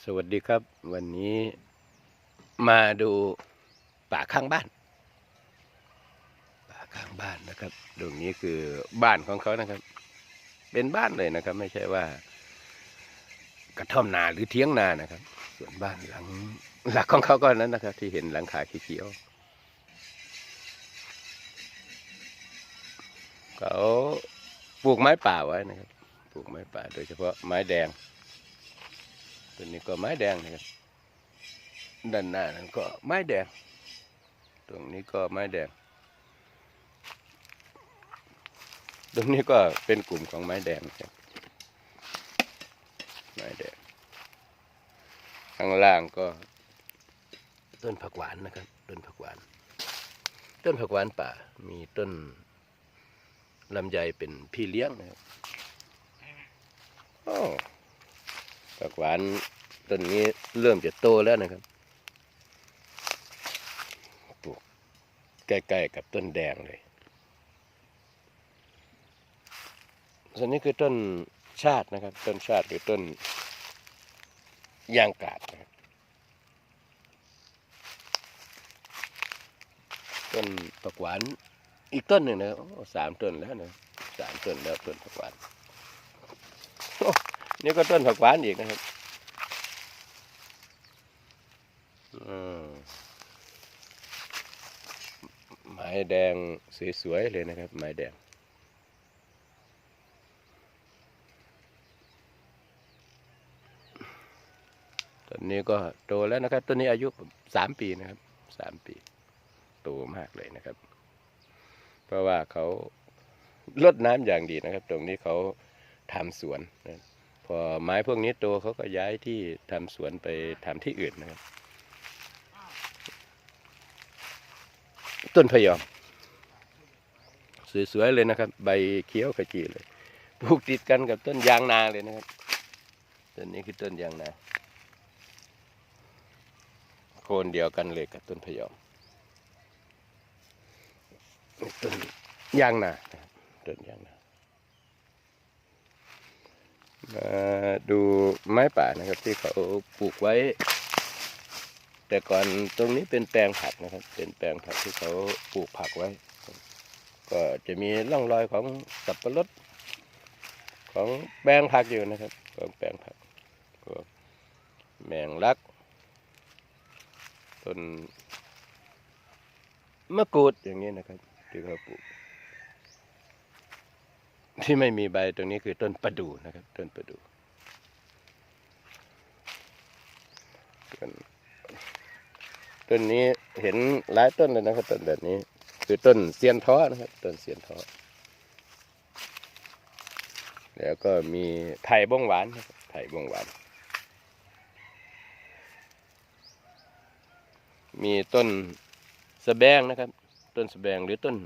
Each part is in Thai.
สวัสดีครับ วันนี้มาดูป่าข้างบ้าน ป่าข้างบ้านนะครับตรงนี้คือบ้านของเขานะครับ เป็นบ้านเลยนะครับ ไม่ใช่ว่า กระท่อมนาหรือเทียงนานะครับ ส่วนบ้านหลังหลักของเขาก็นั้นนะครับ ที่เห็นหลังคาเขียวเขาปลูกไม้ป่าไว้นะครับ ปลูกไม้ป่า โดยเฉพาะไม้แดง ตัวนี้ก็ไม้แดงนะครับด้านหน้านั้นก็ไม้แดง ตรงนี้ก็ไม้แดง ตรงนี้ก็เป็นกลุ่มของไม้แดงนะครับไม้แดง ข้างล่างก็ต้นผักหวานนะครับ ต้นผักหวาน ต้นผักหวานป่า มีต้นลำไยเป็นพี่เลี้ยงนะครับ โอ้ผักหวาน ต้นนี้เริ่มจะโตแล้วนะครับปลูกใกล้ๆกับต้นแดงเลยส่วนนี้คือต้นชาตินะครับ ต้นชาติหรือต้นยางกาดนะครับต้นผักหวานอีกต้นหนึ่งนะสามต้นแล้วนะสามต้นแล้วต้นผักหวานนี่ก็ต้นผักหวานอีกนะครับ อืม ไม้แดงสวยๆเลยนะครับ ไม้แดง ต้นนี้ก็โตแล้วนะครับ ต้นนี้อายุสามปีนะครับ สามปี โตมากเลยนะครับ เพราะว่าเขาลดน้ำอย่างดีนะครับ ตรงนี้เขาทำสวนนะพอไม้พวกนี้โตเขาก็ย้ายที่ทำสวนไปทำที่อื่นนะครับ ต้นพะยอม สวยๆเลยนะครับ ใบเขียวขจีเลยปลูกติดกันกับต้นยางนาเลยนะครับต้นนี้คือต้นยางนาโคนเดียวกันเลยกับต้นพะยอมต้นยางนาต้นยางนามาดูไม้ป่านะครับที่เขาปลูกไว้ แต่ก่อนตรงนี้เป็นแปลงผักนะครับ เป็นแปลงผักที่เขาปลูกผักไว้ ก็จะมีร่องรอยของสับปะรดของแปลงผักอยู่นะครับของแปลงผักก็แมงลักต้นมะกรูดอย่างนี้นะครับที่เขาปลูก ที่ไม่มีใบตรงนี้คือต้นประดู่นะครับ ต้นประดู่ ต้นนี้เห็นหลายต้นเลยนะครับต้นแบบนี้ คือต้นเซียนท้อนะครับต้นเซียนท้อแล้วก็มีไผ่บงหวานไผ่บงหวาน มีต้นสะแบงนะครับ ต้นสะแบงหรือต้น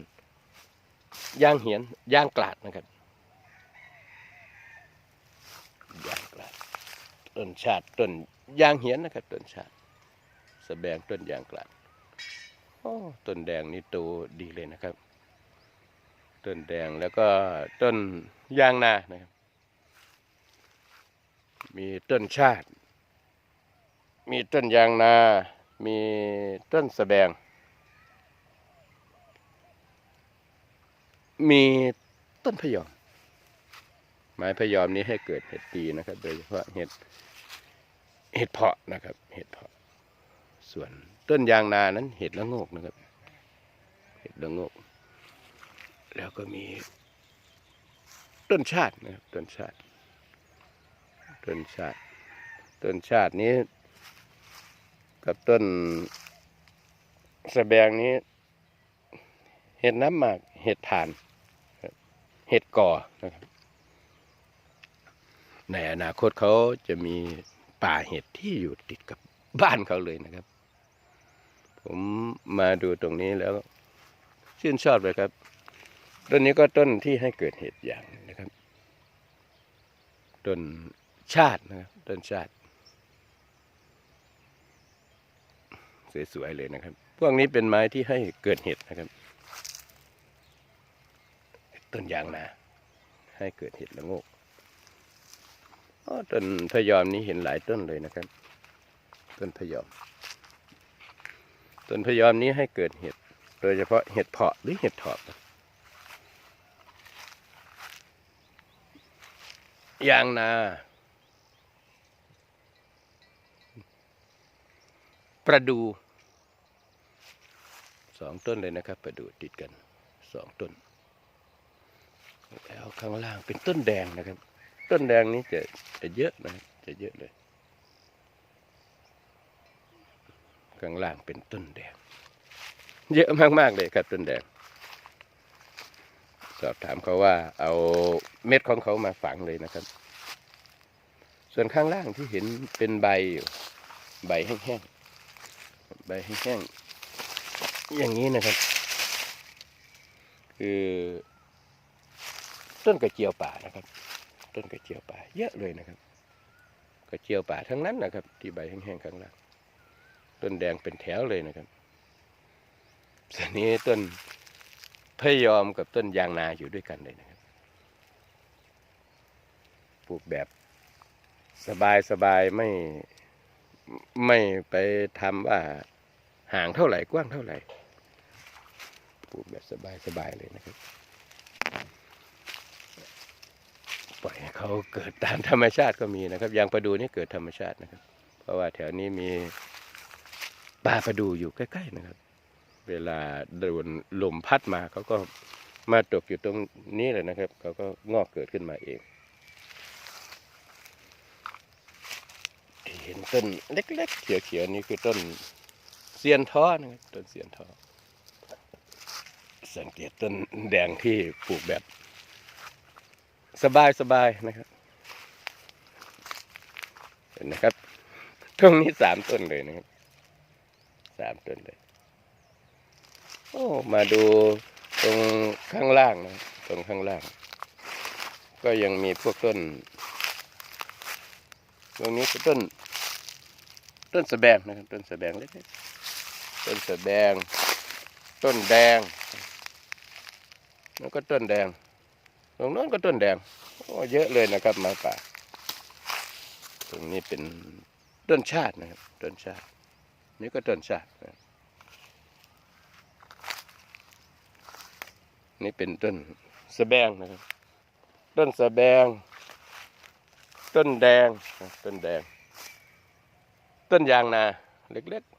ย่างเหียนย่างกลาดนะครับย่างกลาดต้นชาติต้นย่างเหียนนะครับต้นชาติ สะแบงต้นยางกลางโอ้ต้นแดงนี่โตดีเลยนะครับ ต้นแดงแล้วก็ต้นยางนานะครับ มีต้นชาติ มีต้นยางนา มีต้นสะแบง มีต้นพยอมไม้พยอมนี้ให้เกิดเห็ดดีนะครับ โดยเฉพาะเห็ดเห็ดเพาะนะครับ เห็ดเพาะ ส่วนต้นยางนานั้นเห็ดละโงกนะครับ เห็ดละโงก แล้วก็มี ต้นชาตินะครับต้นชาติ ต้นชาติ ต้นชาตินี้ กับต้นสะแบงนี้ เห็ดน้ำหมากเห็ดถ่าน เห็ดก่อนะครับ ในอนาคตเขาจะมีป่าเห็ดที่อยู่ติดกับบ้านเขาเลยนะครับ ผมมาดูตรงนี้แล้ว ชื่นชอบเลยครับ ต้นนี้ก็ต้นที่ให้เกิดเห็ดอย่างนะครับ ต้นชาตินะครับต้นชาติ สวยๆเลยนะครับ พวกนี้เป็นไม้ที่ให้เกิดเห็ดนะครับ ต้นยางนา ให้เกิดเห็ดละโงกต้นพยอมนี้เห็นหลายต้นเลยนะครับ ต้นพยอม ต้นพยอมนี้ให้เกิดเห็ด โดยเฉพาะเห็ดเพาะหรือเห็ดถอบ ยางนา ประดูสองต้นเลยนะครับ ประดูติดกันสองต้น แล้วข้างล่างเป็นต้นแดงนะครับ ต้นแดงนี้จะจะเยอะนะจะเยอะเลย ข้างล่างเป็นต้นแดง เยอะมากๆเลยครับต้นแดง สอบถามเขาว่าเอาเม็ดของเขามาฝังเลยนะครับ ส่วนข้างล่างที่เห็นเป็นใบอยู่ใบแห้งๆ ใบแห้งๆ อย่างนี้นะครับ คือ ต้นกระเจียวป่านะครับ ต้นกระเจียวป่า เยอะเลยนะครับ กระเจียวป่าทั้งนั้นนะครับ ที่ใบแห้งๆข้างล่าง ต้นแดงเป็นแถวเลยนะครับส่วนนี้ต้นพยอมกับต้นยางนาอยู่ด้วยกันเลยนะครับปลูกแบบสบายสบายไม่ไม่ไปทำว่าห่างเท่าไหร่กว้างเท่าไหร่ปลูกแบบสบายสบายเลยนะครับ ปล่อยให้เขาเกิดตามธรรมชาติก็มีนะครับยางประดูนี่เกิดธรรมชาตินะครับ เพราะว่าแถวนี้มี ป่าประดูอยู่ใกล้ๆนะครับ เวลาโดนลมพัดมาเขาก็มาตกอยู่ตรงนี้เลยนะครับเขาก็งอกเกิดขึ้นมาเองเห็นต้นเล็กๆ เขียวๆนี่คือต้นเซียนท้อนะครับต้นเซียนท้อสังเกตต้นแดงที่ปลูกแบบ สบายๆนะครับเห็นนะครับตรงนี้สามต้นเลยนะครับ สามต้นเลย โอ้ มาดูตรงข้างล่างนะ ตรงข้างล่าง ก็ยังมีพวกต้น ตรงนี้ก็ต้น ต้นสแบงนะครับ ต้นสแบงเล็กๆต้นสแบง ต้นแดงแล้วก็ต้นแดง ตรงโน้นก็ต้นแดง โอ้ เยอะเลยนะครับม้ป่า ตรงนี้เป็นต้นชาตินะครับ ต้นชาติ นี่ก็ต้นชาตินะนี่เป็นต้นสะแบงนะครับ ต้นสะแบง ต้นแดง ต้นแดง ต้นยางนา เล็กๆ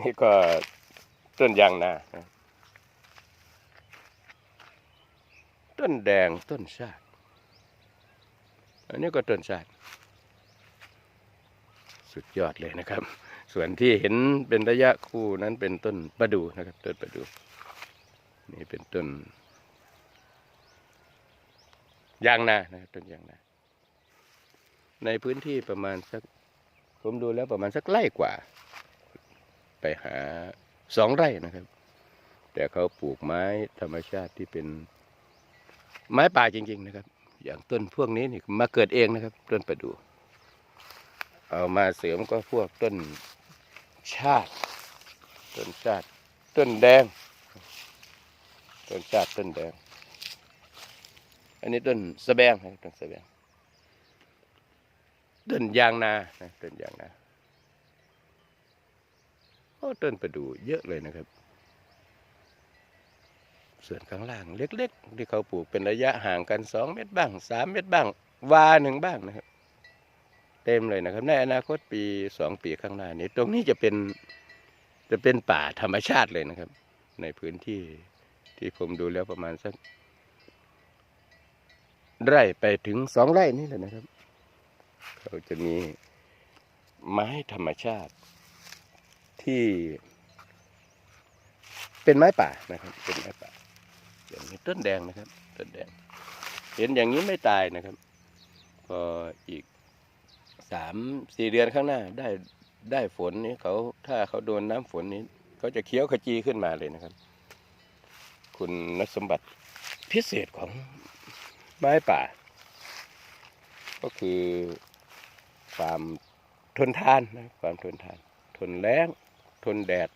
นี่ก็ต้นยางนา ต้นแดง ต้นชาติอันนี้ก็ต้นชาติ สุดยอดเลยนะครับ ส่วนที่เห็นเป็นระยะคู่นั้นเป็นต้นประดูนะครับต้นประดู นี่เป็นต้นยางนานะครับต้นยางนาในพื้นที่ประมาณสักผมดูแล้วประมาณสักไร่กว่า ไปหาสองไร่นะครับ แต่เขาปลูกไม้ธรรมชาติที่เป็นไม้ป่าจริง ๆ นะครับ อย่างต้นพวกนี้นี่มาเกิดเองนะครับ ต้นประดู เอามาเสริมก็พวกต้นชาติ ต้นชาติ ต้นแดง ต้นชาติต้นแดง อันนี้ต้นสะแบงนต้นสะแบงต้นยางนานะต้นยางนาโอ้ต้นประดู่เยอะเลยนะครับ ส่วนข้างล่างเล็ก ๆ ที่เขาปลูกเป็นระยะห่างกันสองเมตรบ้างสามเมตรบ้าง วาหนึ่งบ้างนะครับ เต็มเลยนะครับในอนาคตปีสองปีข้างหน้านี้ ตรงนี้จะเป็นจะเป็นป่าธรรมชาติเลยนะครับ ในพื้นที่ที่ผมดูแล้วประมาณสัก ไร่ไปถึงสองไร่นี่แหละนะครับเขาจะมีไม้ธรรมชาติ ที่ เป็นไม้ป่านะครับ เป็นไม้ป่าอย่างนี้ต้นแดงนะครับต้นแดง เห็นอย่างนี้ไม่ตายนะครับพออีก สามสี่เดือนข้างหน้าได้ได้ฝนนี้เขาถ้าเขาโดนน้ำฝนนี้เขาจะเคี้ยวขจีขึ้นมาเลยนะครับ คุณสมบัติพิเศษของไม้ป่า ก็คือความทนทานนะความทนทาน ทนแรงทนแดด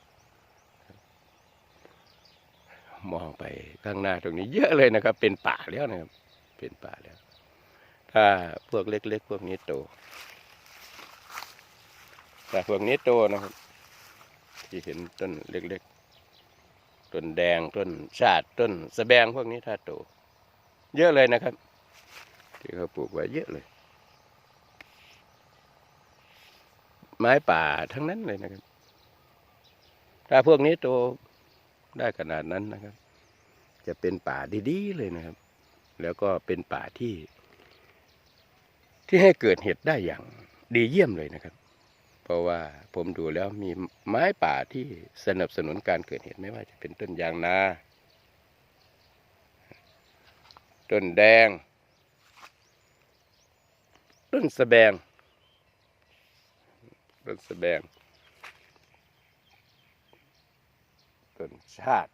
มองไปข้างหน้าตรงนี้เยอะเลยนะครับ เป็นป่าแล้วนะครับ เป็นป่าแล้ว ถ้าพวกเล็กๆพวกนี้โต แต่พวกนี้โตนะครับ ที่เห็นต้นเล็กๆ ต้นแดงต้นชาติต้นสะแบงพวกนี้ถ้าโต เยอะเลยนะครับ ที่เขาปลูกไว้เยอะเลย ไม้ป่าทั้งนั้นเลยนะครับ ถ้าพวกนี้โตได้ขนาดนั้นนะครับ จะเป็นป่าดีๆเลยนะครับ แล้วก็เป็นป่าที่ ที่ให้เกิดเห็ดได้อย่างดีเยี่ยมเลยนะครับ ราะว่าผมดูแล้วมีไม้ป่าที่สนับสนุนการเกิดเห็ดไม่ว่าจะเป็นต้นยางนา ต้นแดง ต้นสะแบง ต้นสะแบง ต้นชาติ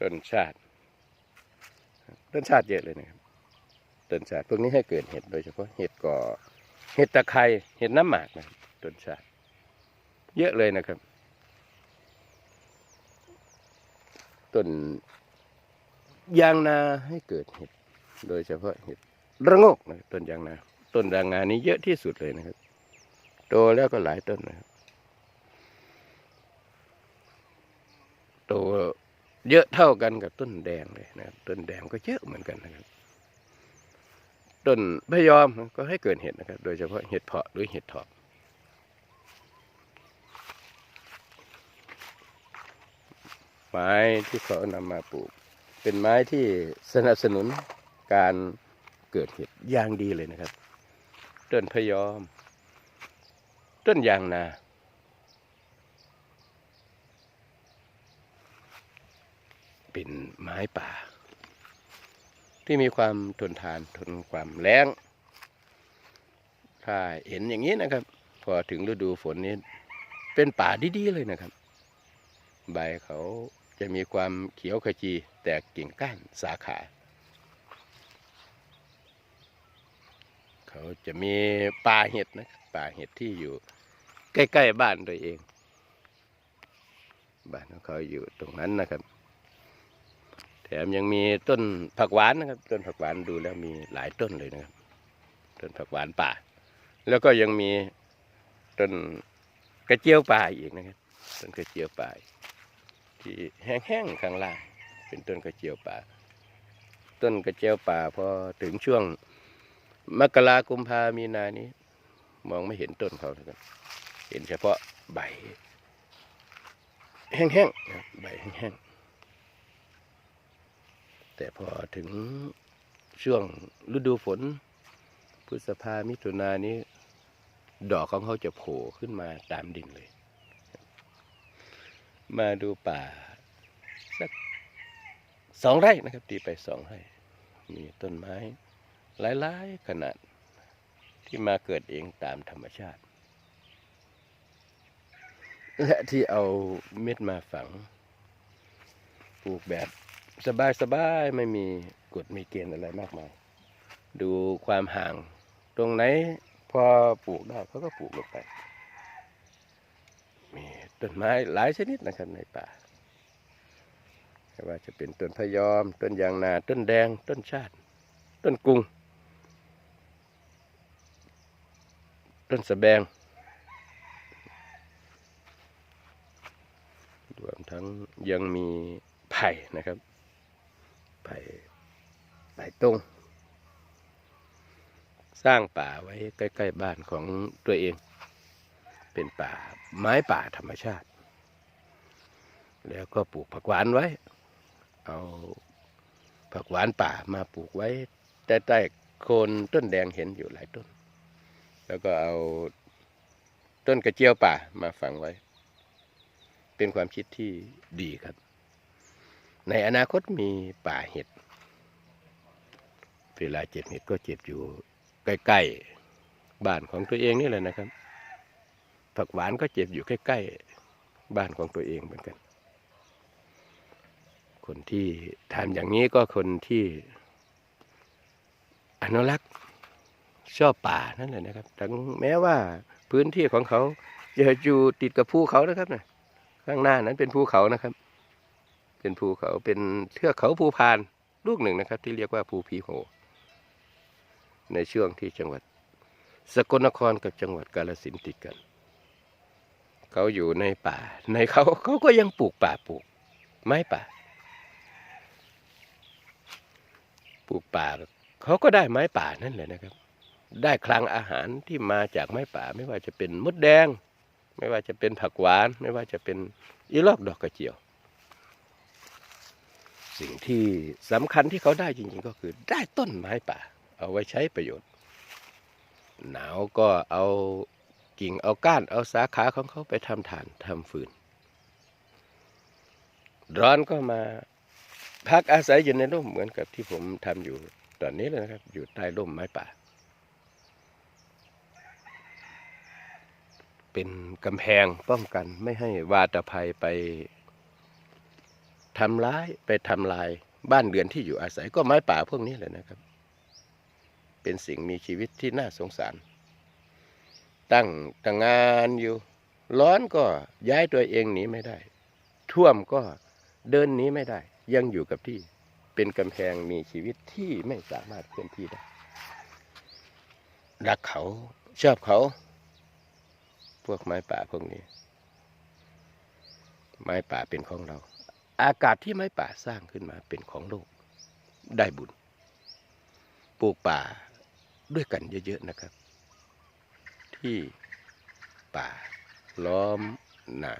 ต้นชาติ ต้นชาติเยอะเลยนะครับต้นชาติพวกนี้ให้เกิดเห็ดโดยเฉพาะเห็ดก่อ เห็ดตะไคร้เห็ดน้ำหมากนะต้นชาเยอะเลยนะครับต้นยางนาให้เกิดเห็ด โดยเฉพาะเห็ดระงกนะต้นยางนา ต้นยางนานี้เยอะที่สุดเลยนะครับ โตแล้วก็หลายต้นนะครับโตเยอะเท่ากันกับต้นแดงเลยนะครับต้นแดงก็เยอะเหมือนกันนะครับ ต้นพยอมก็ให้เกิดเห็ดนะครับ โดยเฉพาะเห็ดเพาะหรือเห็ดถอบไม้ที่เขานำมาปลูก เป็นไม้ที่สนับสนุนการเกิดเห็ดอย่างดีเลยนะครับ ต้นพยอม ต้นยางนาเป็นไม้ป่า ที่มีความทนทานทนความแล้งถ้าเห็นอย่างนี้นะครับ พอถึงฤดูฝนนี้ เป็นป่าดีๆเลยนะครับ ใบเขาจะมีความเขียวขจี แตกกิ่งก้านสาขา เขาจะมีป่าเห็ดนะป่าเห็ดที่อยู่ใกล้ ๆ บ้านตัวเอง บ้านของเขาอยู่ตรงนั้นนะครับ แถมยังมีต้นผักหวานนะครับ ต้นผักหวานดูแล้วมีหลายต้นเลยนะครับ ต้นผักหวานป่า แล้วก็ยังมีต้นกระเจียวป่าอีกนะครับต้นกระเจียวป่าที่แห้งๆข้างล่างเป็นต้นกระเจียวป่า ต้นกระเจียวป่าพอถึงช่วงมกรากุมภามีนานี้ มองไม่เห็นต้นเขานะครับเห็นเฉพาะใบ แห้งๆนะใบแห้งๆ แต่พอถึงช่วงฤดูฝนพฤษภามิถุนานี้ ดอกของเขาจะโผล่ขึ้นมาตามดินเลย มาดูป่าสักสองไร่นะครับ ตีไปสองไร่ มีต้นไม้ หลายๆขนาดที่มาเกิดเองตามธรรมชาติ และที่เอาเม็ดมาฝัง ปลูกแบบ สบายๆไม่มีกฎมีเกณฑ์อะไรมากมาย ดูความห่างตรงไหนพอปลูกได้เขาก็ปลูกลงไป มีต้นไม้หลายชนิดนะครับในป่าไม่ว่าจะเป็นต้นพยอม ต้นยางนา ต้นแดง ต้นชาติ ต้นกุ้ง ต้นสะแบง รวมทั้งยังมีไผ่นะครับ ไผ่ไผ่ตรง สร้างป่าไว้ใกล้ๆบ้านของตัวเอง เป็นป่าไม้ป่าธรรมชาติ แล้วก็ปลูกผักหวานไว้ เอาผักหวานป่ามาปลูกไว้ใต้ๆโคนต้นแดงเห็นอยู่หลายต้น แล้วก็เอาต้นกระเจียวป่ามาฝังไว้ เป็นความคิดที่ดีครับ ในอนาคตมีป่าเห็ด เวลาเจ็บเห็ดก็เจ็บอยู่ใกล้ๆบ้านของตัวเองนี่แหละนะครับ ผักหวานก็เจ็บอยู่ใกล้ๆบ้านของตัวเองเหมือนกัน คนที่ทำอย่างนี้ก็คนที่อนุรักษ์ชอบป่านั่นแหละนะครับถึงแม้ว่าพื้นที่ของเขาจะอยู่ติดกับภูเขานะครับนะข้างหน้านั้นเป็นภูเขานะครับ เป็นภูเขาเป็นเทือกเขาภูพานลูกหนึ่งนะครับ ที่เรียกว่าภูพีโห ในช่วงที่จังหวัด สกลนครกับจังหวัดกาฬสินธุ์ติดกัน เขาอยู่ในป่า ในเขาเขาก็ยังปลูกป่าปลูก ไม้ป่า ปลูกป่าเขาก็ได้ไม้ป่านั่นแหละนะครับ ได้คลังอาหารที่มาจากไม้ป่า ไม่ว่าจะเป็นมดแดง ไม่ว่าจะเป็นผักหวาน ไม่ว่าจะเป็นอีลอกดอกกระเจียว สิ่งที่สำคัญที่เขาได้จริงๆก็คือได้ต้นไม้ป่า เอาไว้ใช้ประโยชน์ หนาวก็เอากิ่งเอาก้านเอาสาขาของเขาไปทำฐานทำฟืน ร้อนก็มาพักอาศัยอยู่ในร่มเหมือนกับที่ผมทำอยู่ตอนนี้เลยนะครับ อยู่ใต้ร่มไม้ป่า เป็นกำแพงป้องกันไม่ให้วาตภัยไป ทำร้ายไปทำลายบ้านเรือนที่อยู่อาศัยก็ไม้ป่าพวกนี้แหละนะครับ เป็นสิ่งมีชีวิตที่น่าสงสาร ตั้งตั้งงานอยู่ ร้อนก็ย้ายตัวเองหนีไม่ได้ ท่วมก็เดินหนีไม่ได้ ยังอยู่กับที่เป็นกำแพงมีชีวิตที่ไม่สามารถเคลื่อนที่ได้รักเขาชอบเขา พวกไม้ป่าพวกนี้ ไม้ป่าเป็นของเรา อากาศที่ไม้ป่าสร้างขึ้นมาเป็นของโลก ได้บุญ ปลูกป่าด้วยกันเยอะ ๆ นะครับ ที่ป่าล้อมนา